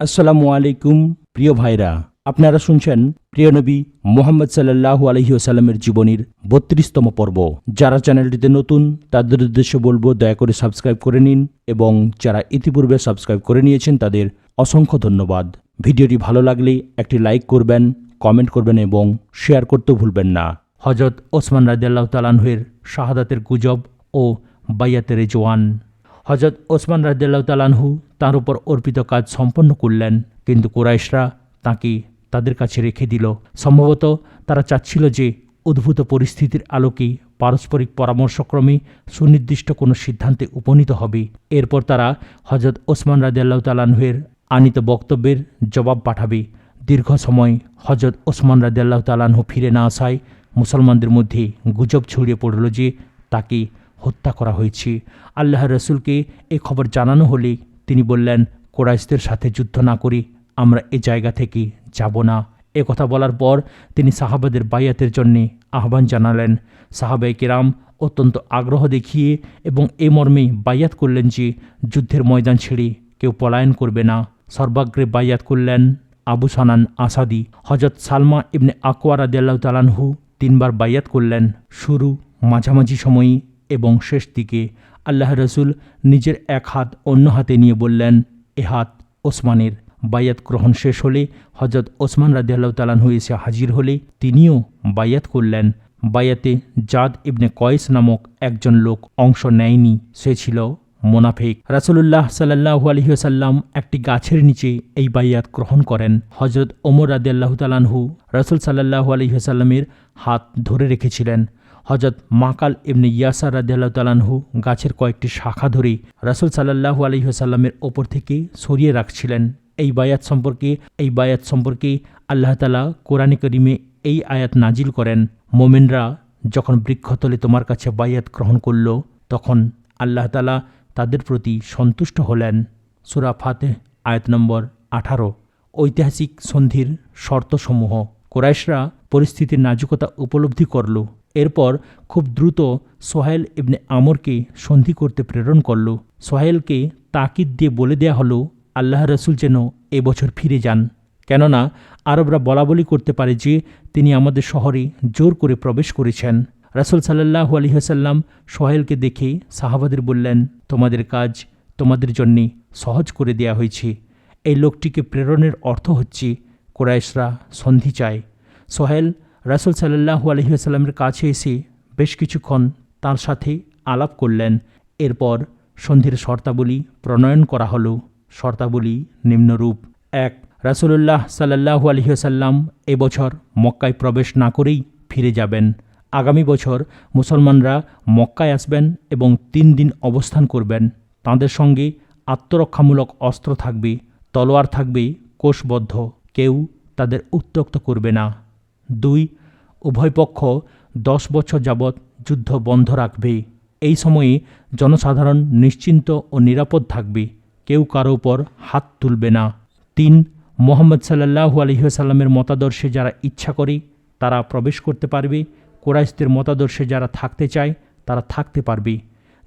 আসসালামু আলাইকুম, প্রিয় ভাইরা। আপনারা শুনছেন প্রিয় নবী মোহাম্মদ সাল্লাল্লাহু আলহি আসাল্লামের জীবনীর বত্রিশতম পর্ব। যারা চ্যানেলটিতে নতুন, তাদের উদ্দেশ্যে বলব, দয়া করে সাবস্ক্রাইব করে নিন এবং যারা ইতিপূর্বে সাবস্ক্রাইব করে নিয়েছেন, তাদের অসংখ্য ধন্যবাদ। ভিডিওটি ভালো লাগলে একটি লাইক করবেন, কমেন্ট করবেন এবং শেয়ার করতেও ভুলবেন না। হজরত ওসমান রাদিয়াল্লাহ তালানহের শাহাদাতের গুজব ও বাইয়াতের জওয়ান হজরত ওসমান রাজ্লাহ তালানহু তার উপর অর্পিত কাজ সম্পন্ন করলেন। কিন্তু কুরাইশরা তাকে তাদের কাছে রেখে দিল। সম্ভবত তারা চাচ্ছিল যে উদ্ভূত পরিস্থিতির আলোকে পারস্পরিক পরামর্শক্রমে সুনির্দিষ্ট কোনো সিদ্ধান্তে উপনীত হবে। এরপর তারা হজরত ওসমান রাজিয়াল্লাহ তালানহের আনিত বক্তব্যের জবাব পাঠাবে। দীর্ঘ সময় হজরত ওসমান রাজিয়াল্লাহ তালানহু ফিরে না আসায় মুসলমানদের মধ্যে গুজব ছড়িয়ে পড়ল যে তাকে হত্যা করা হয়েছে। আল্লাহ রসুলকে এ খবর জানানো হলে তিনি বললেন, কোরাইশদের সাথে যুদ্ধ না করে আমরা এ জায়গা থেকে যাব না। এ কথা বলার পর তিনি সাহাবাদের বাইয়াতের জন্যে আহ্বান জানালেন। সাহাবাই কেরাম অত্যন্ত আগ্রহ দেখিয়ে এবং এ মর্মে বাইয়াত করলেন যে, যুদ্ধের ময়দান ছেড়ে কেউ পলায়ন করবে না। সর্বাগ্রে বাইয়াত করলেন আবু সানান আসাদি। হজরত সালমা ইবনে আকোয়ার আদিয়াল্লাহ তালানহু তিনবার বাইয়াত করলেন। শুরু মাঝামাঝি সময়ে এবং শেষ দিকে আল্লাহ রসুল নিজের এক হাত অন্য হাতে নিয়ে বললেন, এ হাত ওসমানের। বায়াত গ্রহণ শেষ হলে হজরত ওসমান রাদিয়াল্লাহ তালানহু এসে হাজির হলে তিনিও বায়াত করলেন। বায়াতে জাদ ইবনে কয়েস নামক একজন লোক অংশ নেয়নি, সে ছিল মোনাফেক। রাসুলুল্লাহ সাল্লাহু আলহিহাসাল্লাম একটি গাছের নিচে এই বাইয়াত গ্রহণ করেন। হজরত ওমর রাদিয়াল্লাহ তালানহু রাসুল সাল্লাহু আলহিহাসাল্লামের হাত ধরে রেখেছিলেন। হজরত মাকাল ইবনে ইয়াসার রাদিয়াল্লাহ তালানহু গাছের কয়েকটি শাখা ধরে রাসুল সাল্লাহু আলহিহাসাল্লামের ওপর থেকে সরিয়ে রাখছিলেন। এই বায়াত সম্পর্কে, এই বায়াত সম্পর্কে আল্লাহ তালা কোরআনে করিমে এই আয়াত নাজিল করেন। মোমেনরা যখন বৃক্ষতলে তোমার কাছে বায়াত গ্রহণ করল, তখন আল্লাহ তালা তাদের প্রতি সন্তুষ্ট হলেন। সুরা ফাতে আয়াত নম্বর আঠারো। ঐতিহাসিক সন্ধির শর্তসমূহ। কোরাইশরা পরিস্থিতির নাজুকতা উপলব্ধি করল। এরপর খুব দ্রুত সোহেল ইবনে আমরকে সন্ধি করতে প্রেরণ করল। সোহেলকে তাকিদ দিয়ে বলে দেয়া হলো, আল্লাহ রসুল যেন এবছর ফিরে যান। কেননা আরবরা বলা বলি করতে পারে যে তিনি আমাদের শহরে জোর করে প্রবেশ করেছেন। রাসুল সাল্লাহু আলহিহাসাল্লাম সোহেলকে দেখে সাহাবাদের বললেন, তোমাদের কাজ তোমাদের জন্যে সহজ করে দেয়া হয়েছে। এই লোকটিকে প্রেরণের অর্থ হচ্ছে, কোরাইশরা সন্ধি চায়। সোহেল রাসুল সাল্লাহু আলহিহাসাল্লামের কাছে এসে বেশ কিছুক্ষণ তার সাথে আলাপ করলেন। এরপর সন্ধির শর্তাবলী প্রণয়ন করা হলো। শর্তাবলী নিম্নরূপ। এক, রাসুলুল্লাহ সাল্লাহু আলহিহাসাল্লাম এবছর মক্কায় প্রবেশ না করেই ফিরে যাবেন। আগামী বছর মুসলমানরা মক্কায় আসবেন এবং তিন দিন অবস্থান করবেন। তাঁদের সঙ্গে আত্মরক্ষামূলক অস্ত্র থাকবে, তলোয়ার থাকবে, কোষবদ্ধ। কেউ তাদের উত্তক্ত করবে না। দুই, উভয় পক্ষ দশ বছর যাবৎ যুদ্ধ বন্ধ রাখবে। এই সময়ে জনসাধারণ নিশ্চিন্ত ও নিরাপদ থাকবে। কেউ কারও উপর হাত তুলবে না। তিন, মোহাম্মদ সাল্লাহু আলহিহাসাল্লামের মতাদর্শে যারা ইচ্ছা করে, তারা প্রবেশ করতে পারবে। কোরাইশদের মতাদর্শে যারা থাকতে চায়, তারা থাকতে পারবে।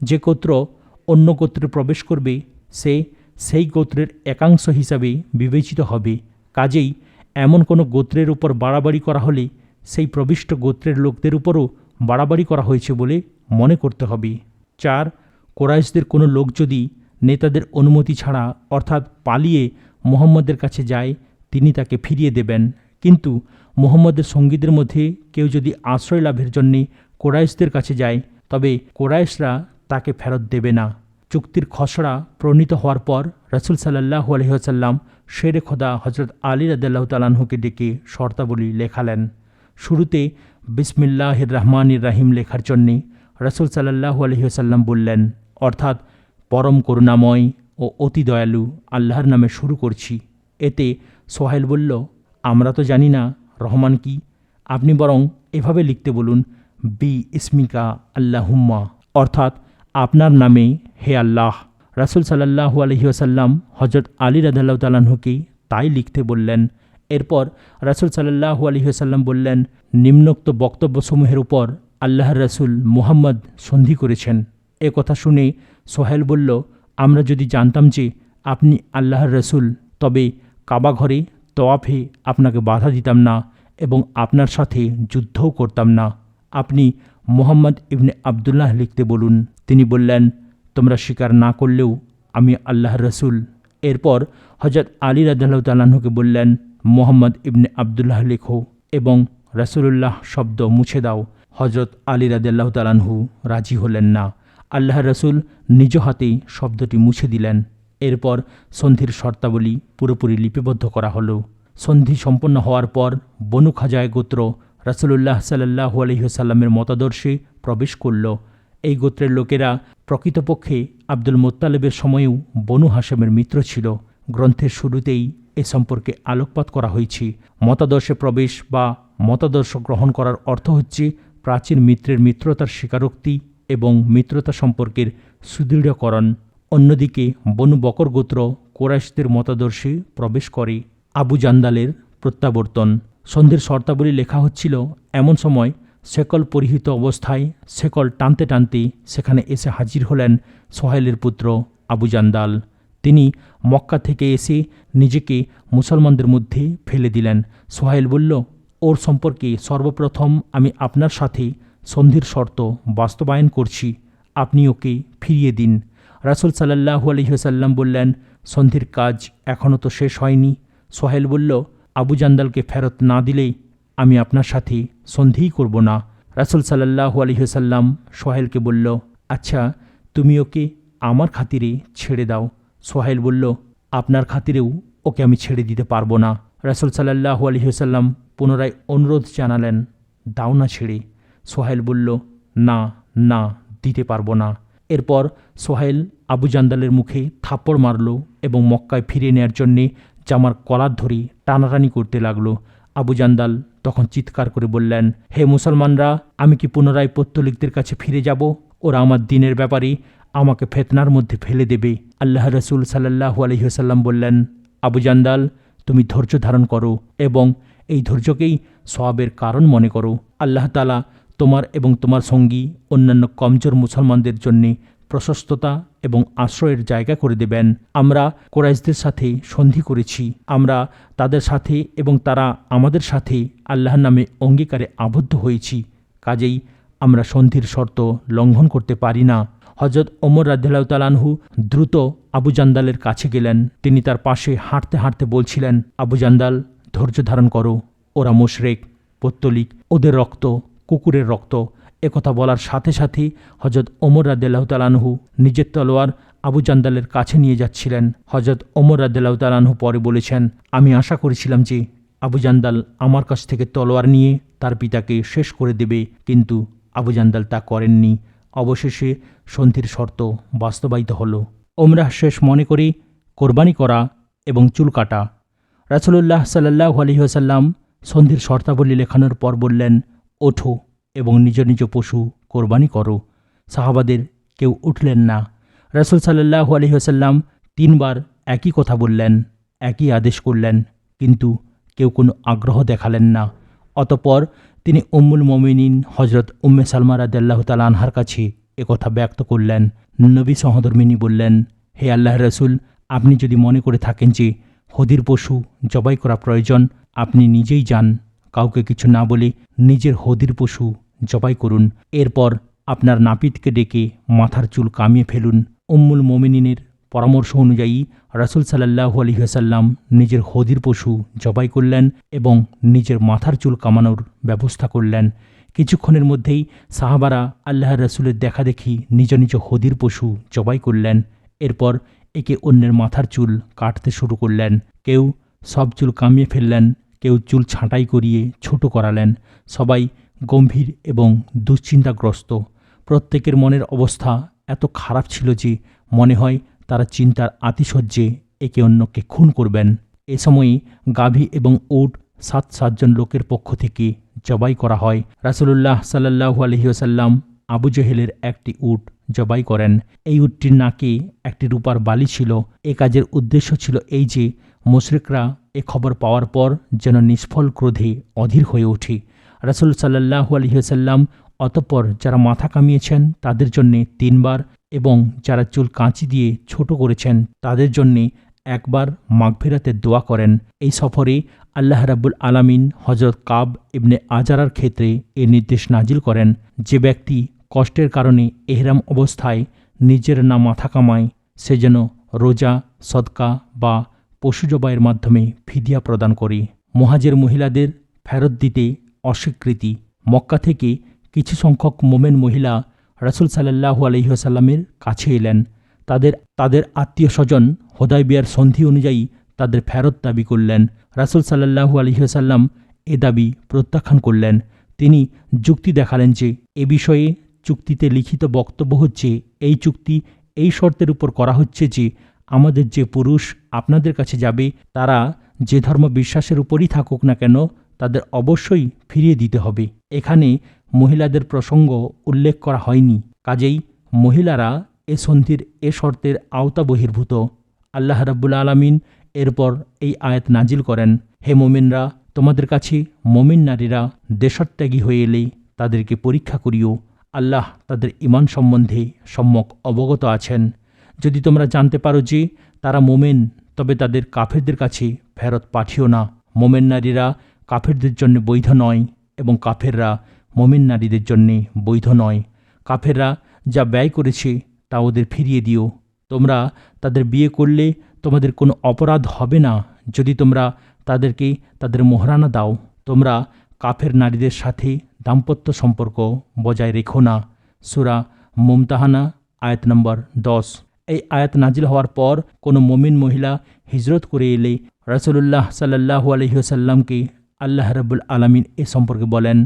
যে গোত্র অন্য গোত্রে প্রবেশ করবে, সে সেই গোত্রের একাংশ হিসাবে বিবেচিত হবে। কাজেই এমন কোনো গোত্রের উপর বাড়াবাড়ি করা হলে সেই প্রবিষ্ট গোত্রের লোকদের উপরও বাড়াবাড়ি করা হয়েছে বলে মনে করতে হবে। চার, কোরাইশদের কোনো লোক যদি নেতাদের অনুমতি ছাড়া অর্থাৎ পালিয়ে মোহাম্মদের কাছে যায়, তিনি তাকে ফিরিয়ে দেবেন। কিন্তু মোহাম্মদের সঙ্গীদের মধ্যে কেউ যদি আশ্রয় লাভের জন্যে কোরাইশদের কাছে যায়, তবে কোরাইশরা তাকে ফেরত দেবে না। চুক্তির খসড়া প্রণীত হওয়ার পর রসুল সাল্লাহ আলহিহাসাল্লাম শেরে খোদা হজরত আলী রাদাল্লাহ তালাহুকে ডেকে শর্তাবলী লেখালেন। শুরুতে বিসমিল্লাহির রহমানির রাহিম লেখার জন্যে রসুল সাল্লাহ আলহিহাসাল্লাম বললেন, অর্থাৎ পরম করুণাময় ও অতি দয়ালু আল্লাহর নামে শুরু করছি। এতে সোহেল বলল, আমরা তো জানি না রহমান কি। আপনি বরং এভাবে লিখতে বলুন, বি ইসমিকা আল্লাহুম্মা। অর্থাৎ আপনার নামে, হে আল্লাহ। রাসুল সাল্লাহু আলহিউসাল্লাম হজরত আলী রাদাল্লাহ তালাহুকে তাই লিখতে বললেন, এরপর রাসুল সাল্লাহু আলহিউসাল্লাম বললেন, নিম্নোক্ত বক্তব্যসমূহের উপর আল্লাহর রাসুল মুহাম্মদ সন্ধি করেছেন। এ কথা শুনে সোহেল বলল, আমরা যদি জানতাম যে আপনি আল্লাহর রসুল, তবে কাবা ঘরে তোয়াফে আপনাকে বাধা দিতাম না এবং আপনার সাথে যুদ্ধও করতাম না। আপনি মোহাম্মদ ইবনে আবদুল্লাহ লিখতে বলুন। তিনি বললেন তোমরা স্বীকার না করলেও আমি আল্লাহ রসুল। এরপর হজরত আলী রাজাল্লাহ তাল্লাহকে বললেন, মোহাম্মদ ইবনে আবদুল্লাহ লেখো এবং রসুল্লাহ শব্দ মুছে দাও। হজরত আলী রাজাল্লাহ তালানহু রাজি হলেন না। আল্লাহ রসুল নিজ হাতেই শব্দটি মুছে দিলেন। এরপর সন্ধির শর্তাবলী পুরোপুরি লিপিবদ্ধ করা হলো। সন্ধি সম্পন্ন হওয়ার পর বনু খাজায় গোত্র রাসুলুল্লাহ সাল্লাহু আলহিহসাল্লামের মতাদর্শে প্রবেশ করল। এই গোত্রের লোকেরা প্রকৃতপক্ষে আব্দুল মোত্তালেবের সময়েও বনু হাসেমের মিত্র ছিল। গ্রন্থের শুরুতেই এ সম্পর্কে আলোকপাত করা হয়েছে। মতাদর্শে প্রবেশ বা মতাদর্শ গ্রহণ করার অর্থ হচ্ছে প্রাচীন মিত্রের মিত্রতার স্বীকারোক্তি এবং মিত্রতা সম্পর্কের সুদৃঢ়করণ। অন্যদিকে বনু বকর গোত্র কোরাইশদের মতাদর্শে প্রবেশ করে। আবু জান্দালের প্রত্যাবর্তন। সন্ধ্যের শর্তাবলী লেখা হচ্ছিল, এমন সময় শেকল পরিহিত অবস্থায় শেকল টানতে টানতে সেখানে এসে হাজির হলেন সোহেলের পুত্র আবু জান্দাল। তিনি মক্কা থেকে এসে নিজেকে মুসলমানদের মধ্যে ফেলে দিলেন। সোহাইল বলল, ওর সম্পর্কে সর্বপ্রথম আমি আপনার সাথে সন্ধির শর্ত বাস্তবায়ন করছি। আপনি ওকে ফিরিয়ে দিন। রাসুল সাল্লাহু আলহিহাসাল্লাম বললেন, সন্ধির কাজ এখনও তো শেষ হয়নি। সোহেল বলল, আবু জান্দালকে ফেরত না দিলেই আমি আপনার সাথে সন্ধিই করব না। রাসুল সাল্লাহু আলহিহাসাল্লাম সোহেলকে বলল আচ্ছা তুমি ওকে আমার খাতিরে ছেড়ে দাও। সোহেল বলল, আপনার খাতিরেও ওকে আমি ছেড়ে দিতে পারব না। রাসুল সাল্লাহু আলহিহাসাল্লাম পুনরায় অনুরোধ জানালেন, দাও না ছেড়ে। সোহেল বলল, না না, দিতে পারব না। এরপর সোহেল আবু জান্দালের মুখে থাপ্পড় মারল এবং মক্কায় ফিরিয়ে নেয়ার জন্যে জামার কলার ধরে টানাটানি করতে লাগল। আবু জান্দাল তখন চিৎকার করে বললেন, হে মুসলমানরা, আমি কি পুনরায় পত্তলিকদের কাছে ফিরে যাব? ওরা আমার দিনের ব্যাপারে আমাকে ফেতনার মধ্যে ফেলে দেবে। আল্লাহ রসুল সাল্লাহু আলহিহাসাল্লাম বললেন, আবু জান্দাল, তুমি ধৈর্য ধারণ করো এবং এই ধৈর্যকেই সবাবের কারণ মনে করো। আল্লাহ তালা তোমার এবং তোমার সঙ্গী অন্যান্য কমজোর মুসলমানদের জন্যে প্রশস্ততা এবং আশ্রয়ের জায়গা করে দেবেন। আমরা কোরাইশদের সাথে সন্ধি করেছি। আমরা তাদের সাথে এবং তারা আমাদের সাথে আল্লাহর নামে অঙ্গীকারে আবদ্ধ হয়েছি। কাজেই আমরা সন্ধির শর্ত লঙ্ঘন করতে পারি না। হজরত ওমর রাজ্লাহ তালানহু দ্রুত আবু জান্দালের কাছে গেলেন। তিনি তার পাশে হাঁটতে হাঁটতে বলছিলেন, আবু জান্দাল, ধৈর্য ধারণ করো। ওরা মোশরেক, পত্তলিক, ওদের রক্ত, কুকুরের রক্ত একথা বলার সাথে সাথে হজরত ওমর রাদ্দাল্লাহ তালানহু নিজের তলোয়ার আবু জান্দালের কাছে নিয়ে যাচ্ছিলেন। হজরত ওমর রাদ্দাল্লাহ তালানহু পরে বলেছেন, আমি আশা করেছিলাম যে আবু জান্দাল আমার কাছ থেকে তলোয়ার নিয়ে তার পিতাকে শেষ করে দেবে, কিন্তু আবু জান্দাল তা করেননি। অবশেষে সন্ধির শর্ত বাস্তবায়িত হল। ওমরাহ শেষ মনে করে কোরবানি করা এবং চুল কাটা। রাসুলুল্লাহ সাল্লাহ আলহিহাসাল্লাম সন্ধির শর্তাবলী লেখানোর পর বললেন, ওঠো। এবং নিজ নিজ পশু কোরবানি করো। সাহাবাদের কেউ উঠলেন না। রাসুল সাল্লাহু আলহিহাসাল্লাম তিনবার একই কথা বললেন, একই আদেশ করলেন, কিন্তু কেউ কোনো আগ্রহ দেখালেন না। অতপর তিনি উম্মুল মমিনিন হজরত উম্মে সালমা রাদাল্লাহ তাল আনহার কাছে একথা ব্যক্ত করলেন। নবী সহধর্মিনী বললেন, হে আল্লাহ রসুল, আপনি যদি মনে করে থাকেন যে হদির পশু জবাই করা প্রয়োজন, আপনি নিজেই যান। কাউকে কিছু না বলে নিজের হদির পশু জবাই করুন। এরপর আপনার নাপিতকে ডেকে মাথার চুল কামিয়ে ফেলুন। উম্মুল মোমিনিনের পরামর্শ অনুযায়ী রাসুল সাল্লাহু আলহিহাসাল্লাম নিজের হদির পশু জবাই করলেন এবং নিজের মাথার চুল কামানোর ব্যবস্থা করলেন। কিছুক্ষণের মধ্যেই সাহাবারা আল্লাহ রসুলের দেখা দেখি নিজ নিজ হদির পশু জবাই করলেন। এরপর একে অন্যের মাথার চুল কাটতে শুরু করলেন। কেউ সব চুল কামিয়ে ফেললেন কেউ চুল ছাঁটাই করিয়ে ছোট করালেন। সবাই গম্ভীর এবং দুশ্চিন্তাগ্রস্ত। প্রত্যেকের মনের অবস্থা এত খারাপ ছিল যে মনে হয় তারা চিন্তার আতিশয্যে একে অন্যকে খুন করবেন। এ সময়ে গাভী এবং উট সাত সাতজন লোকের পক্ষ থেকে জবাই করা হয়। রাসুলুল্লাহ সাল্লাহু আলহিউসাল্লাম আবু জহেলের একটি উট জবাই করেন। এই উটটির নাকে একটি রূপার বালি ছিল। এ কাজের উদ্দেশ্য ছিল এই যে, মুশরিকরা এ খবর পাওয়ার পর যেন নিষ্ফল ক্রোধে অধীর হয়ে ওঠে রাসুল সাল্লাহু আলহিহাসাল্লাম অতঃপর যারা মাথা কামিয়েছেন তাদের জন্যে তিনবার এবং যারা চুল কাঁচি দিয়ে ছোট করেছেন তাদের জন্যে একবার মাগফিরাতের দোয়া করেন। এই সফরে আল্লাহ রাব্বুল আলামিন হজরত কাব ইবনে আজারার ক্ষেত্রে এ নির্দেশ নাজিল করেন, যে ব্যক্তি কষ্টের কারণে এহরাম অবস্থায় নিজের না মাথা কামায়, সে যেন রোজা, সদকা বা পশু জবাইয়ের মাধ্যমে ফিদিয়া প্রদান করে। মহাজের মহিলাদের ফেরত দিতে অস্বীকৃতি। মক্কা থেকে কিছু সংখ্যক মোমেন মহিলা রাসুল সাল্লাহু আলহিহাসাল্লামের কাছে এলেন। তাদের তাদের আত্মীয় স্বজন হোদাইবিয়ার সন্ধি অনুযায়ী তাদের ফেরত দাবি করলেন। রাসুল সাল্লাহু আলহিহাসাল্লাম এ দাবি প্রত্যাখ্যান করলেন। তিনি যুক্তি দেখালেন যে, এ বিষয়ে চুক্তিতে লিখিত বক্তব্য হচ্ছে, এই চুক্তি এই শর্তের উপর করা হচ্ছে যে আমাদের যে পুরুষ আপনাদের কাছে যাবে, তারা যে ধর্ম বিশ্বাসের উপরই থাকুক না কেন, তাদের অবশ্যই ফিরিয়ে দিতে হবে। এখানে মহিলাদের প্রসঙ্গ উল্লেখ করা হয়নি। কাজেই মহিলারা এ সন্ধির, এ শর্তের আওতা বহির্ভূত আল্লাহ রাব্বুল আলামিন এরপর এই আয়াত নাজিল করেন, হে মোমিনরা, তোমাদের কাছে মোমিন নারীরা দেশত্যাগী হয়ে এলে তাদেরকে পরীক্ষা করিও। আল্লাহ তাদের ইমান সম্বন্ধে সম্যক অবগত আছেন। যদি তোমরা জানতে পারো যে তারা মোমেন, তবে তাদের কাফেরদের কাছে ফেরত পাঠিও না। মোমেন নারীরা কাফেরদের জন্য বৈধ নয় এবং কাফেররা মোমেন নারীদের জন্যে বৈধ নয়। কাফেররা যা ব্যয় করেছে তা ওদের ফিরিয়ে দিও। তোমরা তাদের বিয়ে করলে তোমাদের কোনো অপরাধ হবে না। যদি তোমরা তাদেরকে তাদের মোহরানা দাও, তোমরা কাফের নারীদের সাথে দাম্পত্য সম্পর্ক বজায় রেখো না। সুরা মুমতাহানা, আয়াত নম্বর দশ। এই আয়াত নাজিল হওয়ার পর কোনো মমিন মহিলা হিজরত করে এলে রসুল্লাহ সাল্লাহু আলহিহসাল্লামকে আল্লাহ রবুল আলমিন এ সম্পর্কে বলেন,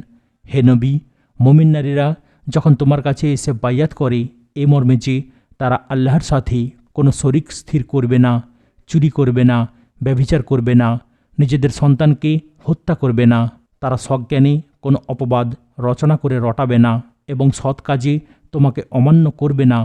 হে নবী, মমিন নারীরা যখন তোমার কাছে এসে বাইয়াত করে এ মর্মে যে তারা আল্লাহর সাথে কোনো শরিক স্থির করবে না, চুরি করবে না, ব্যভিচার করবে না, নিজেদের সন্তানকে হত্যা করবে না, তারা সজ্ঞানে কোনো অপবাদ রচনা করে রটাবে না এবং সৎ কাজে তোমাকে অমান্য করবে না,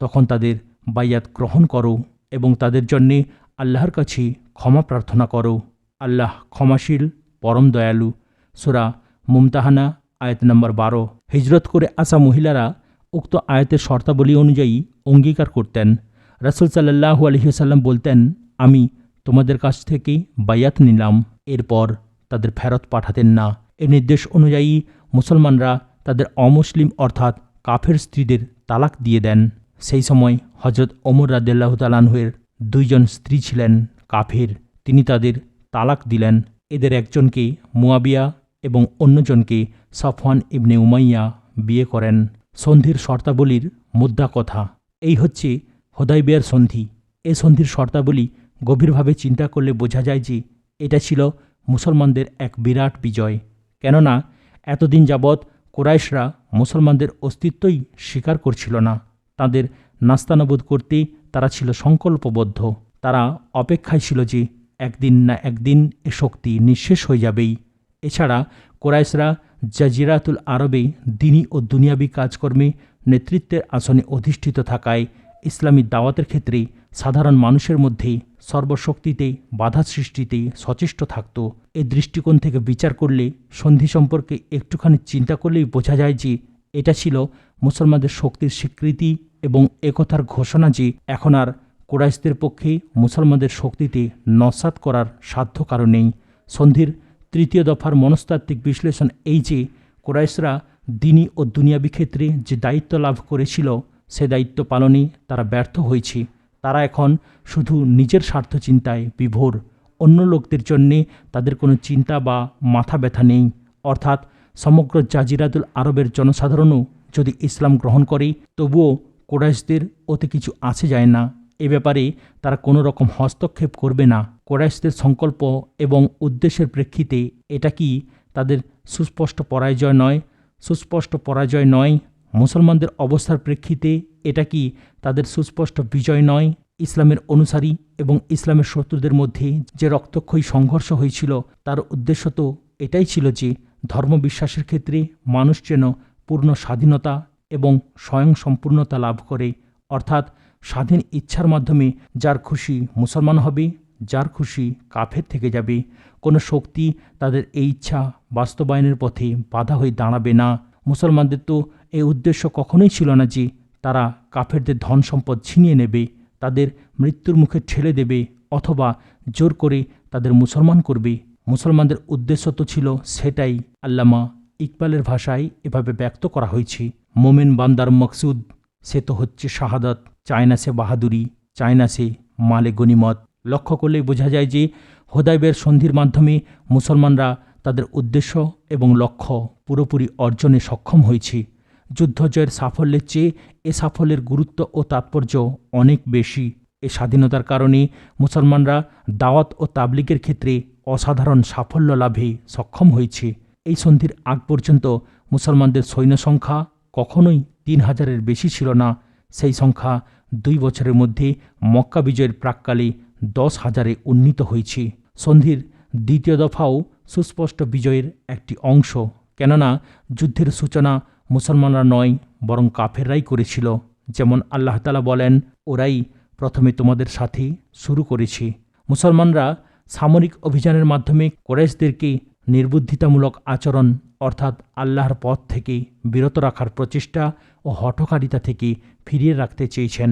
তখন তাদের বাইয়াত গ্রহণ করো এবং তাদের জন্যে আল্লাহর কাছে ক্ষমা প্রার্থনা করো। আল্লাহ ক্ষমাশীল, পরম দয়ালু। সুরা মুমতাহানা, আয়াত নম্বর বারো। হিজরত করে আসা মহিলারা উক্ত আয়াতের শর্তাবলী অনুযায়ী অঙ্গীকার করতেন। রাসুল সাল্লাহু আলহিসাল্লাম বলতেন, আমি তোমাদের কাছ থেকে বায়াত নিলাম, এরপর তাদের ফেরত পাঠাতেন না। এ নির্দেশ অনুযায়ী মুসলমানরা তাদের অমুসলিম অর্থাৎ কাফের স্ত্রীদের তালাক দিয়ে দেন। সেই সময় হজরত ওমর রাদিল্লাহ তালানহের দুইজন স্ত্রী ছিলেন কাফের। তিনি তাদের তালাক দিলেন। এদের একজনকে মুয়াবিয়া এবং অন্যজনকে সফওয়ান ইবনে উমাইয়া বিয়ে করেন। সন্ধির শর্তাবলীর মুদ্রা কথা। এই হচ্ছে হোদাইবিয়ার সন্ধি। এ সন্ধির শর্তাবলী গভীরভাবে চিন্তা করলে বোঝা যায় যে এটা ছিল মুসলমানদের এক বিরাট বিজয়। কেননা, এতদিন যাবৎ কোরাইশরা মুসলমানদের অস্তিত্বই স্বীকার করছিল না। তাদের নাস্তানবোধ করতে তারা ছিল সংকল্পবদ্ধ। তারা অপেক্ষায় ছিল যে একদিন না একদিন এ শক্তি নিঃশেষ হয়ে যাবেই। এছাড়া কোরাইশরা জাজিরাতুল আরবে দিনী ও দুনিয়াবি কাজকর্মে নেতৃত্বের আসনে অধিষ্ঠিত থাকায় ইসলামী দাওয়াতের ক্ষেত্রে সাধারণ মানুষের মধ্যে সর্বশক্তিতে বাধা সৃষ্টিতে সচেষ্ট থাকত। এ দৃষ্টিকোণ থেকে বিচার করলে সন্ধি সম্পর্কে একটুখানি চিন্তা করলেই বোঝা যায় যে এটা ছিল মুসলমানদের শক্তির স্বীকৃতি এবং একথার ঘোষণা যে এখন আর কোরাইশদের পক্ষে মুসলমানদের শক্তিতে নসাত করার সাধ্য কারণ নেই। সন্ধির তৃতীয় দফার মনস্তাত্ত্বিক বিশ্লেষণ এই যে কোরাইশরা দিনী ও দুনিয়াবি ক্ষেত্রে যে দায়িত্ব লাভ করেছিল, সে দায়িত্ব পালনে তারা ব্যর্থ হয়েছে। তারা এখন শুধু নিজের স্বার্থ চিন্তায় বিভোর। অন্য লোকদের জন্যে তাদের কোনো চিন্তা বা মাথা ব্যথা নেই। অর্থাৎ সমগ্র জাজিরাতুল আরবের জনসাধারণও যদি ইসলাম গ্রহণ করে, তবুও কোরাইশদের ওতে কিছু আসে যায় না। এ ব্যাপারে তারা কোনো রকম হস্তক্ষেপ করবে না। কোরাইশদের সংকল্প এবং উদ্দেশ্যের প্রেক্ষিতে এটা কি তাদের সুস্পষ্ট পরাজয় নয়? সুস্পষ্ট পরাজয় নয়। মুসলমানদের অবস্থার প্রেক্ষিতে এটা কি তাদের সুস্পষ্ট বিজয় নয়? ইসলামের অনুসারী এবং ইসলামের শত্রুদের মধ্যে যে রক্তক্ষয়ী সংঘর্ষ হয়েছিল, তার উদ্দেশ্য তো এটাই ছিল যে ধর্মবিশ্বাসের ক্ষেত্রে মানুষ যেন পূর্ণ স্বাধীনতা এবং স্বয়ং সম্পূর্ণতা লাভ করে, অর্থাৎ স্বাধীন ইচ্ছার মাধ্যমে যার খুশি মুসলমান হবে, যার খুশি কাফের থেকে যাবে, কোনো শক্তি তাদের এই ইচ্ছা বাস্তবায়নের পথে বাধা হয়ে দাঁড়াবে না। মুসলমানদের তো এই উদ্দেশ্য কখনোই ছিল না যে তারা কাফেরদের ধন সম্পদ ছিনিয়ে নেবে, তাদের মৃত্যুর মুখে ঠেলে দেবে অথবা জোর করে তাদের মুসলমান করবে। মুসলমানদের উদ্দেশ্য তো ছিল সেটাই। আল্লামা ইকবালের ভাষায় এভাবে ব্যক্ত করা হয়েছে, মোমেন বান্দার মকসুদ, সে তো হচ্ছে শাহাদাত। চায় না সে বাহাদুরি চায় না সে মালে গনিমত। লক্ষ্য করলেই বোঝা যায় যে হোদাইবের সন্ধির মাধ্যমে মুসলমানরা তাদের উদ্দেশ্য এবং লক্ষ্য পুরোপুরি অর্জনে সক্ষম হয়েছে। যুদ্ধজয়ের সাফল্যের চেয়ে এ সাফল্যের গুরুত্ব ও তাৎপর্য অনেক বেশি। এ স্বাধীনতার কারণে মুসলমানরা দাওয়াত ও তাবলিগের ক্ষেত্রে অসাধারণ সাফল্য লাভে সক্ষম হয়েছে। এই সন্ধির আগ পর্যন্ত মুসলমানদের সৈন্য সংখ্যা কখনোই তিন হাজারের বেশি ছিল না। সেই সংখ্যা দুই বছরের মধ্যে মক্কা বিজয়ের প্রাককালে দশ হাজারে উন্নীত হয়েছে। সন্ধির দ্বিতীয় দফাও সুস্পষ্ট বিজয়ের একটি অংশ। কেননা যুদ্ধের সূচনা মুসলমানরা নয়, বরং কাফেররাই করেছিল। যেমন আল্লাহতালা বলেন, ওরাই প্রথমে তোমাদের সাথে শুরু করেছে। মুসলমানরা সামরিক অভিযানের মাধ্যমে কোরাইশদেরকে নির্বুদ্ধিতামূলক আচরণ অর্থাৎ আল্লাহর পথ থেকে বিরত রাখার প্রচেষ্টা ও হঠকারিতা থেকে ফিরিয়ে রাখতে চেয়েছেন।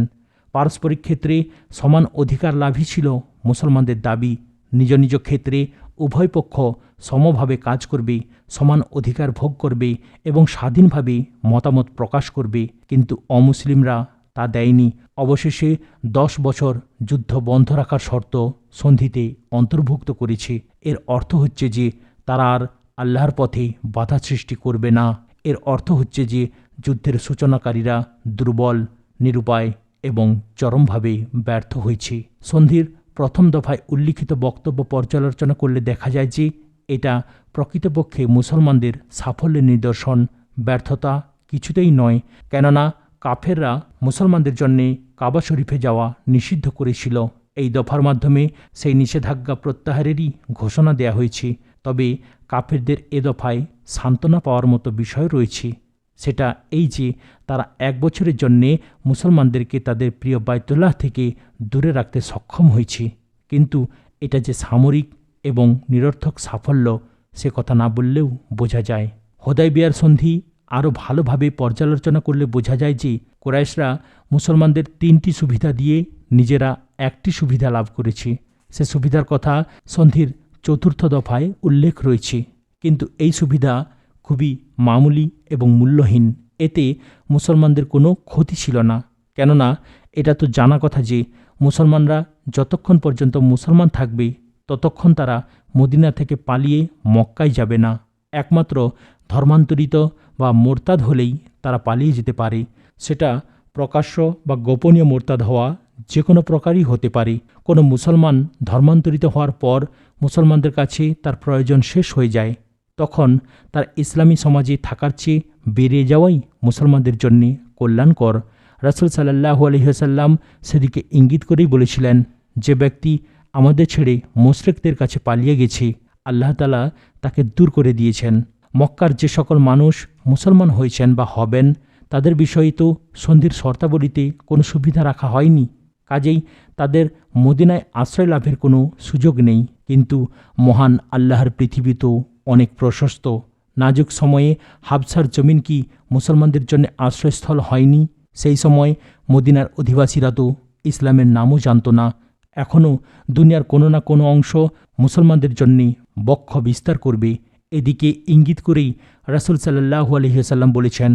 পারস্পরিক ক্ষেত্রে সমান অধিকার লাভই ছিল মুসলমানদের দাবি। নিজ নিজ ক্ষেত্রে উভয় পক্ষ সমভাবে কাজ করবে, সমান অধিকার ভোগ করবে এবং স্বাধীনভাবে মতামত প্রকাশ করবে। কিন্তু অমুসলিমরা তা দেয়নি। অবশেষে দশ বছর যুদ্ধ বন্ধ রাখার শর্ত সন্ধিতে অন্তর্ভুক্ত করেছে। এর অর্থ হচ্ছে যে তারা আর আল্লাহর পথে বাধা সৃষ্টি করবে না। এর অর্থ হচ্ছে যে যুদ্ধের সূচনাকারীরা দুর্বল, নিরুপায় এবং চরমভাবে ব্যর্থ হয়েছে। সন্ধির প্রথম দফায় উল্লিখিত বক্তব্য পর্যালোচনা করলে দেখা যায় যে এটা প্রকৃতপক্ষে মুসলমানদের সাফল্যের নিদর্শন। ব্যর্থতা কিছুতেই নয়, কেননা কাফেররা মুসলমানদের জন্যে কাবা শরীফে যাওয়া নিষিদ্ধ করেছিল। এই দফার মাধ্যমে সেই নিষেধাজ্ঞা প্রত্যাহারেরই ঘোষণা দেয়া হয়েছে। তবে কাফেরদের এ দফায় সান্ত্বনা পাওয়ার মতো বিষয় রয়েছে। সেটা এই যে তারা এক বছরের জন্যে মুসলমানদেরকে তাদের প্রিয় বাইতুল্লাহ থেকে দূরে রাখতে সক্ষম হয়েছে। কিন্তু এটা যে সামরিক এবং নিরর্থক সাফল্য সে কথা না বললেও বোঝা যায়। হোদাই বিয়ার সন্ধি আরও ভালোভাবে পর্যালোচনা করলে বোঝা যায় যে কোরাইশরা মুসলমানদের তিনটি সুবিধা দিয়ে নিজেরা একটি সুবিধা লাভ করেছে। সে সুবিধার কথা সন্ধির চতুর্থ দফায় উল্লেখ রয়েছে। কিন্তু এই সুবিধা খুবই মামুলি এবং মূল্যহীন। এতে মুসলমানদের কোনো ক্ষতি ছিল না। কেননা এটা তো জানা কথা যে মুসলমানরা যতক্ষণ পর্যন্ত মুসলমান থাকবে, ততক্ষণ তারা মদিনা থেকে পালিয়ে মক্কায় যাবে না। একমাত্র ধর্মান্তরিত বা মোরতাদ হলেই তারা পালিয়ে যেতে পারে, সেটা প্রকাশ্য বা গোপনীয় মোরতাদ হওয়া যে কোনো প্রকারই হতে পারে। কোনো মুসলমান ধর্মান্তরিত হওয়ার পর মুসলমানদের কাছে তার প্রয়োজন শেষ হয়ে যায়, তখন তার ইসলামী সমাজে থাকার চেয়ে বেরিয়ে যাওয়াই মুসলমানদের জন্যে কল্যাণকর। রাসুল সাল্লাহু আলহিহাসাল্লাম সেদিকে ইঙ্গিত করেই বলেছিলেন, যে ব্যক্তি আমাদের ছেড়ে মুশরেকদের কাছে পালিয়ে গেছে, আল্লাহ তালা তাকে দূর করে দিয়েছেন। মক্কার যে সকল মানুষ মুসলমান হয়েছেন বা হবেন, তাদের বিষয়ে তো সন্ধির শর্তাবলীতে কোনো সুবিধা রাখা হয়নি। কাজেই তাদের মদিনায় আশ্রয় লাভের কোনো সুযোগ নেই। কিন্তু মহান আল্লাহর পৃথিবী তো অনেক প্রশস্ত। নাজুক সময়ে হাবসার জমিন কি মুসলমানদের জন্য আশ্রয়স্থল হয়নি? সেই সময় মদিনার অধিবাসীরা তো ইসলামের নামও জানত না। এখনও দুনিয়ার কোনো না কোনো অংশ মুসলমানদের জন্যে বক্ষ বিস্তার করবে। এদিকে ইঙ্গিত করেই রাসুল সাল্লাহু আলহিহাসাল্লাম বলেছেন,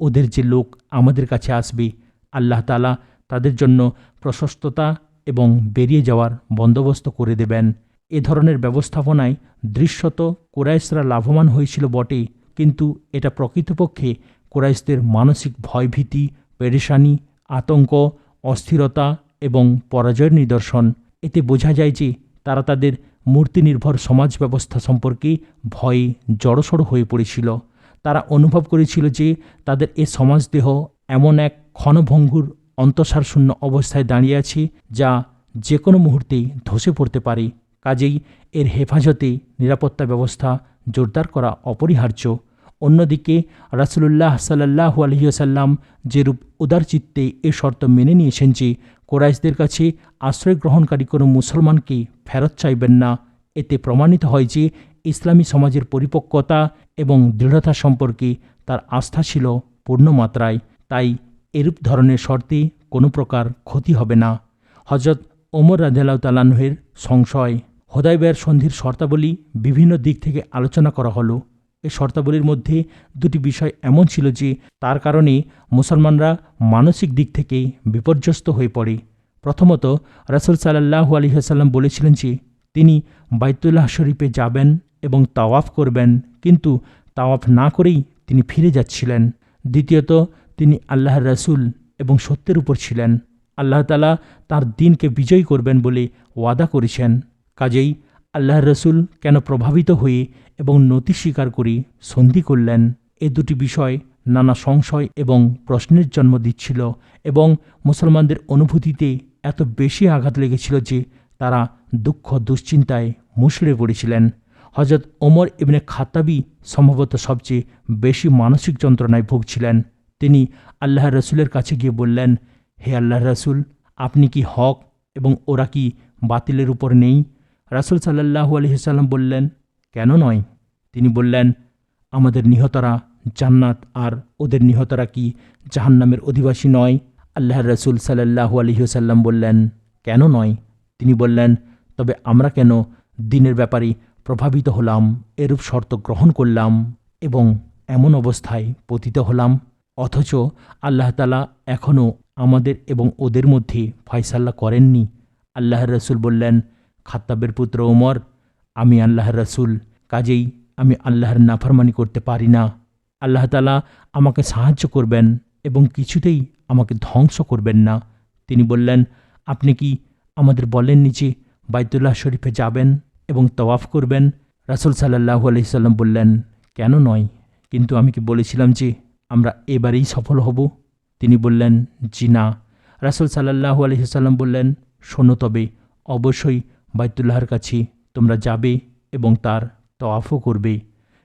ওদের যে লোক আমাদের কাছে আসবে, আল্লাহ তালা তাদের জন্য প্রশস্ততা এবং বেরিয়ে যাওয়ার বন্দোবস্ত করে দেবেন। এ ধরনের ব্যবস্থাপনায় দৃশ্যত কোরাইশরা লাভবান হয়েছিল বটে, কিন্তু এটা প্রকৃতপক্ষে কোরাইশদের মানসিক ভয়ভীতি, পেরেশানি, আতঙ্ক, অস্থিরতা এবং পরাজয়ের নিদর্শন। এতে বোঝা যায় যে তারা তাদের মূর্তি নির্ভর সমাজ ব্যবস্থা সম্পর্কে ভয়ে, জড়সড় হয়ে পড়েছিল। তারা অনুভব করেছিল যে তাদের এ সমাজদেহ এমন এক ক্ষণভঙ্গুর অন্তঃসারশূন্য অবস্থায় দাঁড়িয়ে আছে যা যে কোনো মুহূর্তে ধসে পড়তে পারে। কাজেই এর হেফাজতে নিরাপত্তা ব্যবস্থা জোরদার করা অপরিহার্য। অন্যদিকে রাসুলুল্লাহ সাল্লাহু আলহিউসাল্লাম যেরূপ উদারচিত্তে এ শর্ত মেনে নিয়েছেন যে কোরাইশদের কাছে আশ্রয় গ্রহণকারী কোনো মুসলমানকে ফেরত চাইবেন না। এতে প্রমাণিত হয় যে ইসলামী সমাজের পরিপক্কতা এবং দৃঢ়তা সম্পর্কে তার আস্থা ছিল পূর্ণমাত্রায়। তাই এরূপ ধরনের শর্তে কোনো প্রকার ক্ষতি হবে না। হজরত ওমর রাজেলাউ তালানহের সংশয় হোদাইবের সন্ধির শর্তাবলী বিভিন্ন দিক থেকে আলোচনা করা হলো। এই শর্তাবলীর মধ্যে দুটি বিষয় এমন ছিল যে তার কারণে মুসলমানরা মানসিক দিক থেকে বিপর্যস্ত হয়ে পড়ে। প্রথমত, রাসুল সাল্লাহু আলহিহাসাল্লাম বলেছিলেন যে তিনি বাইতুল্লাহ শরীফে যাবেন এবং তাওয়াফ করবেন, কিন্তু তাওয়াফ না করেই তিনি ফিরে যাচ্ছিলেন। দ্বিতীয়ত, তিনি আল্লাহর রসুল এবং সত্যের উপর ছিলেন। আল্লাহ তালা তার দিনকে বিজয়ী করবেন বলে ওয়াদা করেছেন। কাজেই আল্লাহর রসুল কেন প্রভাবিত হয়ে এবং নতি স্বীকার করে, সন্ধি করলেন। এ দুটি বিষয় নানা সংশয় এবং প্রশ্নের জন্ম দিচ্ছিল এবং মুসলমানদের অনুভূতিতে এত বেশি আঘাত লেগেছিল যে তারা দুঃখ, দুশ্চিন্তায় মুশড়ে পড়েছিলেন। হজরত ওমর ইবনে খাতাবি সম্ভবত সবচেয়ে বেশি মানসিক যন্ত্রণায় ভুগছিলেন। তিনি আল্লাহ রসুলের কাছে গিয়ে বললেন, হে আল্লাহ রসুল, আপনি কি হক এবং ওরা কি বাতিলের উপর নেই? রাসুল সাল্লাহু আলহিসাল্লাম বললেন কেন নয়? তিনি বললেন, আমাদের নিহতরা জান্নাত, আর ওদের নিহতরা কি জাহান্নামের অধিবাসী নয়? আল্লাহ রসুল সাল্লাহু আলহিহসাল্লাম বললেন, কেন নয়? তিনি বললেন, তবে আমরা কেন দিনের ব্যাপারে প্রভাবিত হলাম, এরূপ শর্ত গ্রহণ করলাম এবং এমন অবস্থায় পতিত হলাম? অথচ আল্লাহ তালা এখনও আমাদের এবং ওদের মধ্যে ফয়সাল্লা করেননি। আল্লাহর রসুল বললেন, খাত্তাবের পুত্র ওমর আমি আল্লাহর রসুল, কাজেই আমি আল্লাহর নাফরমানি করতে পারি না। আল্লাহ তালা আমাকে সাহায্য করবেন এবং কিছুতেই আমাকে ধ্বংস করবেন না। তিনি বললেন, আপনি কি আমাদের বলেননি যে বাইতুল্লাহ শরীফে যাবেন এবং তওয়াফ করবেন? রাসুল সাল্লাহু আলহিসাল্লাম বললেন, কেন নয়। কিন্তু আমি কি বলেছিলাম যে আমরা এবারেই সফল হব? তিনি বললেন, জি না। রাসুল সাল্লাহু আলহিসাল্লাম বললেন, শোনো তবে, অবশ্যই বাইতুল্লাহর কাছে তোমরা যাবে এবং তার তওয়াফও করবে।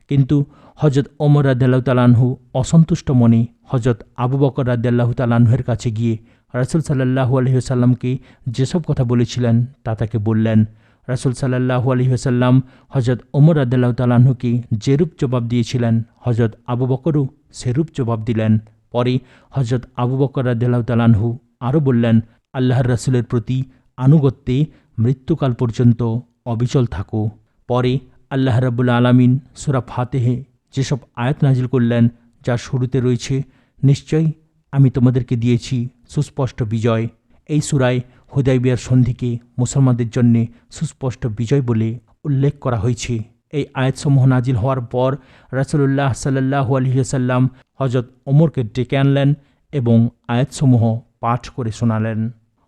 কিন্তু হজরত ওমর রাদ্দাল্লাহ তালাহু অসন্তুষ্ট মনে হজরত আবু বকর রাদ্দাল্লাহ তালাহুয়ের কাছে গিয়ে রাসুল সাল্লাহু আলহিহাসাল্লামকে যেসব কথা বলেছিলেন তা তাকে বললেন। রাসুল সাল্লাহু আলহিহাসাল্লাম হজরত ওমর রাদ্দাল্লাহ তালাহুকে যেরূপ জবাব দিয়েছিলেন হজরত আবু বকরও সেরূপ জবাব দিলেন। পরে হজরত আবু বকর রাদ্দাল্লাহ তালাহু আরও বললেন, আল্লাহর রাসুলের প্রতি আনুগত্যে মৃত্যুকাল পর্যন্ত অবিচল থাকো। পরে আল্লাহ রাবুল আলমিন সুরা ফাতেহে যেসব আয়াত নাজিল করলেন যার শুরুতে রয়েছে, নিশ্চয়ই আমি তোমাদেরকে দিয়েছি সুস্পষ্ট বিজয়। এই সুরায় হুদাইবিয়ার সন্ধিকে মুসলমানদের জন্যে সুস্পষ্ট বিজয় বলে উল্লেখ করা হয়েছে। এই আয়াতসমূহ নাজিল হওয়ার পর রাসুলুল্লাহ সাল্লাহু আলহিসাল্লাম হজরত ওমরকে ডেকে আনলেন এবং আয়াতসমূহ পাঠ করে শোনালেন।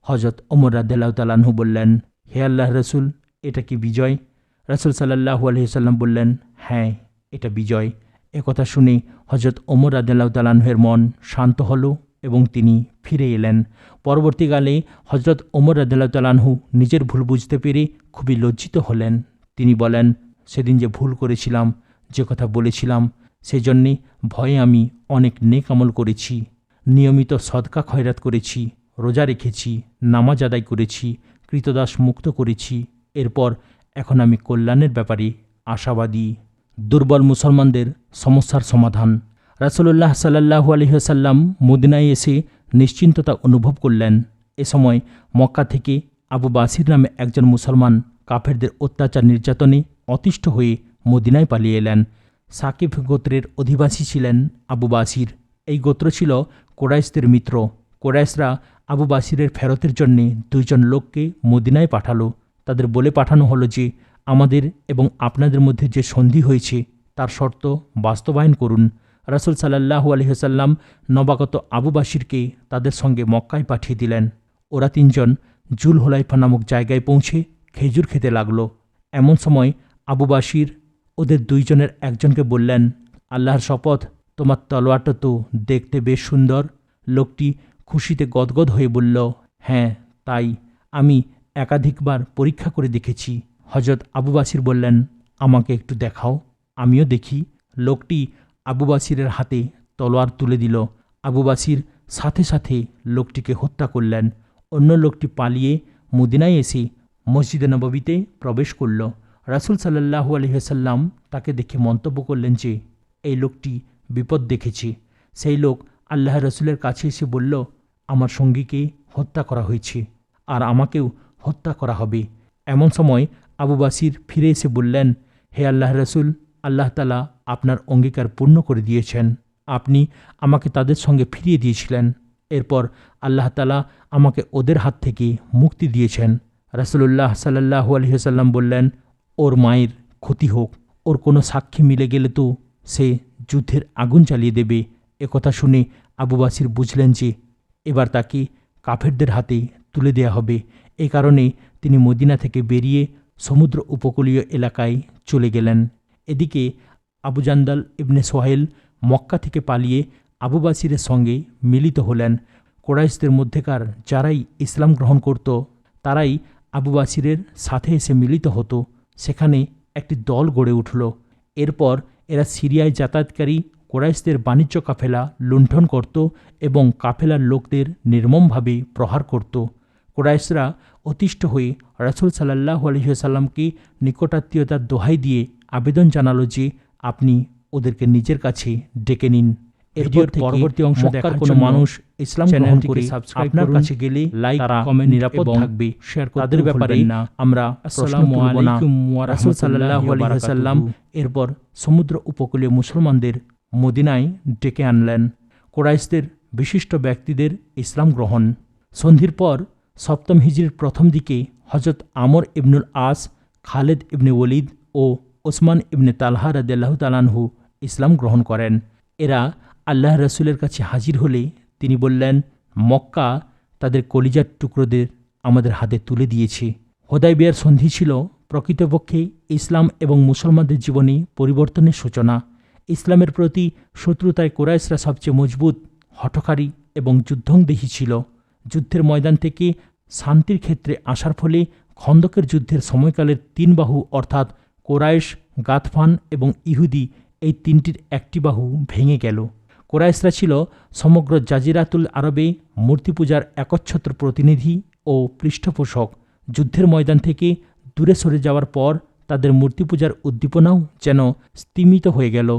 হজরত ওমর রাদ্দাল্লাহ তালাহু বললেন, হে আল্লাহ রসুল এটা কি বিজয়? রাসুল সাল্লাহু আলহিসাল্লাম বললেন হ্যাঁ এটা বিজয়। একথা শুনে হজরত ওমর রাদ্দাল্লাহ তালাহের মন শান্ত হল এবং তিনি ফিরে এলেন। পরবর্তীকালে হজরত ওমর রাদ্দাল্লাহ তালাহু নিজের ভুল বুঝতে পেরে খুবই লজ্জিত হলেন। তিনি বলেন, সেদিন যে ভুল করেছিলাম, যে কথা বলেছিলাম, সেজন্যে ভয়ে আমি অনেক নেক আমল করেছি, নিয়মিত সদকা খয়রাত করেছি, রোজা রেখেছি, নামাজ আদায় করেছি, কৃতদাস মুক্ত করেছি এরপর এখন আমি কল্যাণের ব্যাপারে আশাবাদী। দুর্বল মুসলমানদের সমস্যার সমাধান। রাসুল্লাহ সাল্লাহু আলহিহাসাল্লাম মদিনায় এসে নিশ্চিন্ততা অনুভব করলেন। এ সময় মক্কা থেকে আবু বাসির নামে একজন মুসলমান কাফেরদের অত্যাচার নির্যাতনে অতিষ্ঠ হয়ে মদিনায় পালিয়ে এলেন। সাকিব গোত্রের অধিবাসী ছিলেন আবু বাসির। এই গোত্র ছিল কোরাইশদের মিত্র। কোরাইশরা আবু বাসিরের ফেরতের জন্যে দুইজন লোককে মদিনায় পাঠালো। তাদের বলে পাঠানো হলো যে, আমাদের এবং আপনাদের মধ্যে যে সন্ধি হয়েছে, তার শর্ত বাস্তবায়ন করুন। রাসুল সাল্লাহু আলহিহাল্লাম নবাগত আবু বাসিরকে তাদের সঙ্গে মক্কায় পাঠিয়ে দিলেন। ওরা তিনজন জুল হোলাইফা নামক জায়গায় পৌঁছে খেজুর খেতে লাগল। এমন সময় আবুবাসীর ওদের দুইজনের একজনকে বললেন, আল্লাহর শপথ, তোমার তলোয়ারটা তো দেখতে বেশ সুন্দর। লোকটি খুশিতে গদগদ হয়ে বলল হ্যাঁ তাই। আমি একাধিকবার পরীক্ষা করে দেখেছি। হজরত আবু বাসির বললেন, আমাকে একটু দেখাও। আমিও দেখি। লোকটি আবু বাসিরের হাতে তলোয়ার তুলে দিল। আবু বাসির সাথে সাথে লোকটিকে হত্যা করলেন। অন্য লোকটি পালিয়ে মদিনায় এসে মসজিদে নববীতে প্রবেশ করল। রাসুল সাল্লাহু আলহিহাসাল্লাম তাকে দেখে মন্তব্য করলেন যে, এই লোকটি বিপদ দেখেছে। সেই লোক আল্লাহ রসুলের কাছে এসে বলল, আমার সঙ্গীকে হত্যা করা হয়েছে। আর আমাকেও হত্যা করা হবে। এমন সময় আবু বাসির ফিরে এসে বললেন, হে আল্লাহ রসুল, আল্লাহ তালা আপনার অঙ্গীকার পূর্ণ করে দিয়েছেন। আপনি আমাকে তাদের সঙ্গে ফিরিয়ে দিয়েছিলেন। এরপর আল্লাহ তালা আমাকে ওদের হাত থেকে মুক্তি দিয়েছেন। রাসুলুল্লাহ সাল্লাহু আলহিহাল্লাম বললেন, ওর মায়ের ক্ষতি হোক। ওর কোনো সাক্ষী মিলে গেলে তো সে যুদ্ধের আগুন চালিয়ে দেবে। একথা শুনে আবু বাসির বুঝলেন যে, এবার তাকে কাফেরদের হাতে তুলে দেয়া হবে। এ কারণে তিনি মদিনা থেকে বেরিয়ে সমুদ্র উপকূলীয় এলাকায় চলে গেলেন। এদিকে আবু জান্দাল ইবনে সোহেল মক্কা থেকে পালিয়ে আবু বাসিরের সঙ্গে মিলিত হলেন। কোরাইশদের মধ্যেকার যারাই ইসলাম গ্রহণ করত, তারাই আবু বাসিরের সাথে এসে মিলিত হতো। সেখানে একটি দল গড়ে উঠল। এরপর এরা সিরিয়ায় যাতায়াতকারী কোরাইশদের বাণিজ্য কাফেলা লুণ্ঠন করত এবং কাফেলার লোকদের নির্মমভাবে প্রহার করত। কোরাইশরা অতিষ্ঠ হয়ে রাসুল সাল্লাহ আলহিহাসাল্লামকে নিকটাত্মীয়তার দোহাই দিয়ে আবেদন জানালো যে আপনি ওদেরকে নিজের কাছে ডেকে নিন। এরপর পরবর্তী অংশ দেখার কোনো মানুষ ইসলাম গ্রহণ করে আপনার কাছে গেলে লাইক কমেন্ট নিরাপদ থাকবে। শেয়ার তাদের ব্যাপারে না। আমরা আসসালামু আলাইকুম ওয়া আলাইহি এরপর সমুদ্র উপকূলীয় মুসলমানদের মদিনায় ডেকে আনলেন। কোরাইশদের বিশিষ্ট ব্যক্তিদের ইসলাম গ্রহণ। সন্ধির পর সপ্তম হিজরির প্রথম দিকে হজরত আমর ইবনুল আস, খালেদ ইবনে ওলিদ ও ওসমান ইবনে তালহা রাদিয়াল্লাহু তালানহু ইসলাম গ্রহণ করেন। এরা আল্লাহ রসুলের কাছে হাজির হলে তিনি বললেন, মক্কা তাদের কলিজার টুকরোদের আমাদের হাতে তুলে দিয়েছে। হোদাইবিয়ার সন্ধি ছিল প্রকৃতপক্ষে ইসলাম এবং মুসলমানদের জীবনে পরিবর্তনের সূচনা। ইসলামের প্রতি শত্রুতায় কোরাইশরা সবচেয়ে মজবুত, হঠকারী এবং যুদ্ধংদেহী ছিল। যুদ্ধের ময়দান থেকে শান্তির ক্ষেত্রে আসার ফলে খন্দকের যুদ্ধের সময়কালের তিন বাহু, অর্থাৎ কোরাইশ, গাতফান এবং ইহুদি, এই তিনটির একটি বাহু ভেঙে গেল। কোরাইশরা ছিল সমগ্র জাজিরাতুল আরবে মূর্তি পূজার একচ্ছত্র প্রতিনিধি ও পৃষ্ঠপোষক। যুদ্ধের ময়দান থেকে দূরে সরে যাওয়ার পর তাদের মূর্তি পূজার উদ্দীপনাও যেন স্তিমিত হয়ে গেল।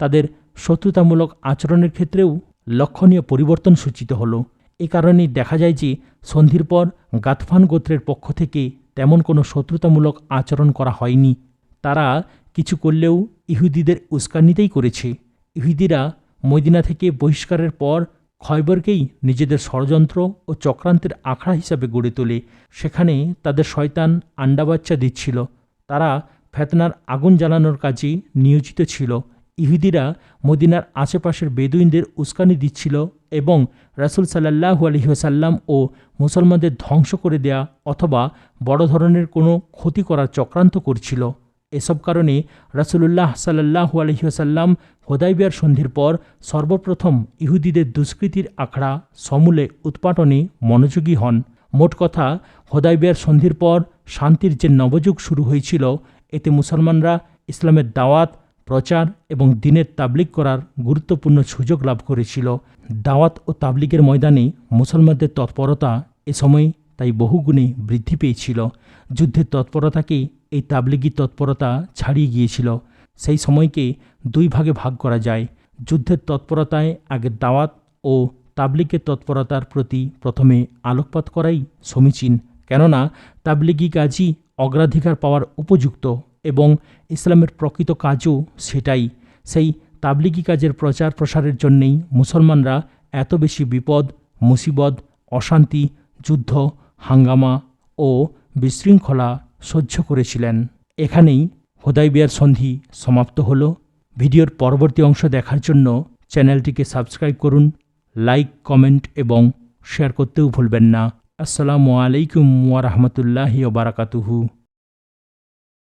তাদের শত্রুতামূলক আচরণের ক্ষেত্রেও লক্ষণীয় পরিবর্তন সূচিত হল। এ কারণেই দেখা যায় যে সন্ধির পর গাতফান গোত্রের পক্ষ থেকে তেমন কোনো শত্রুতামূলক আচরণ করা হয়নি। তারা কিছু করলেও ইহুদিদের উস্কানিতেই করেছে। ইহুদিরা মদিনা থেকে বহিষ্কারের পর খয়বরকেই নিজেদের ষড়যন্ত্র ও চক্রান্তের আখড়া হিসাবে গড়ে তোলে। সেখানে তাদের শয়তান আন্ডা বাচ্চা দিচ্ছিল। তারা ফেতনার আগুন জ্বালানোর কাজে নিয়োজিত ছিল। ইহুদিরা মদিনার আশেপাশের বেদুইনদের উস্কানি দিচ্ছিল এবং রাসুল সাল্লাহু আলহিহাসাল্লাম ও মুসলমানদের ধ্বংস করে দেয়া অথবা বড় ধরনের কোনো ক্ষতি করার চক্রান্ত করছিল। এসব কারণে রাসুলুল্লাহ সাল্লাহু আলহিহাসাল্লাম হোদাইবিয়ার সন্ধির পর সর্বপ্রথম ইহুদিদের দুষ্কৃতির আখড়া সমূলে উৎপাটনে মনোযোগী হন। মোট কথা, হোদাইবিয়ার সন্ধির পর শান্তির যে নবযুগ শুরু হয়েছিল, এতে মুসলমানরা ইসলামের দাওয়াত প্রচার এবং দিনের তাবলিগ করার গুরুত্বপূর্ণ সুযোগ লাভ করেছিল। দাওয়াত ও তাবলিগের ময়দানে মুসলমানদের তৎপরতা এ সময় তাই বহুগুণে বৃদ্ধি পেয়েছিল। যুদ্ধের তৎপরতাকে এই তাবলিগি তৎপরতা ছাড়িয়ে গিয়েছিল। সেই সময়কে দুই ভাগে ভাগ করা যায়। যুদ্ধের তৎপরতায় আগে দাওয়াত ও তাবলিগের তৎপরতার প্রতি প্রথমে আলোকপাত করাই সমীচীন। কেননা, তাবলিগি কাজই অগ্রাধিকার পাওয়ার উপযুক্ত এবং ইসলামের প্রকৃত কাজও সেটাই। সেই তাবলিগি কাজের প্রচার প্রসারের জন্যেই মুসলমানরা এত বেশি বিপদ, মুসিবত, অশান্তি, যুদ্ধ, হাঙ্গামা ও বিশৃঙ্খলা সহ্য করেছিলেন। এখানেই হোদাইবিয়ার সন্ধি সমাপ্ত হল। ভিডিওর পরবর্তী অংশ দেখার জন্য চ্যানেলটিকে সাবস্ক্রাইব করুন, লাইক, কমেন্ট এবং শেয়ার করতেও ভুলবেন না। আসসালামু আলাইকুম ওয়া রাহমাতুল্লাহি ওয়া বারাকাতুহু।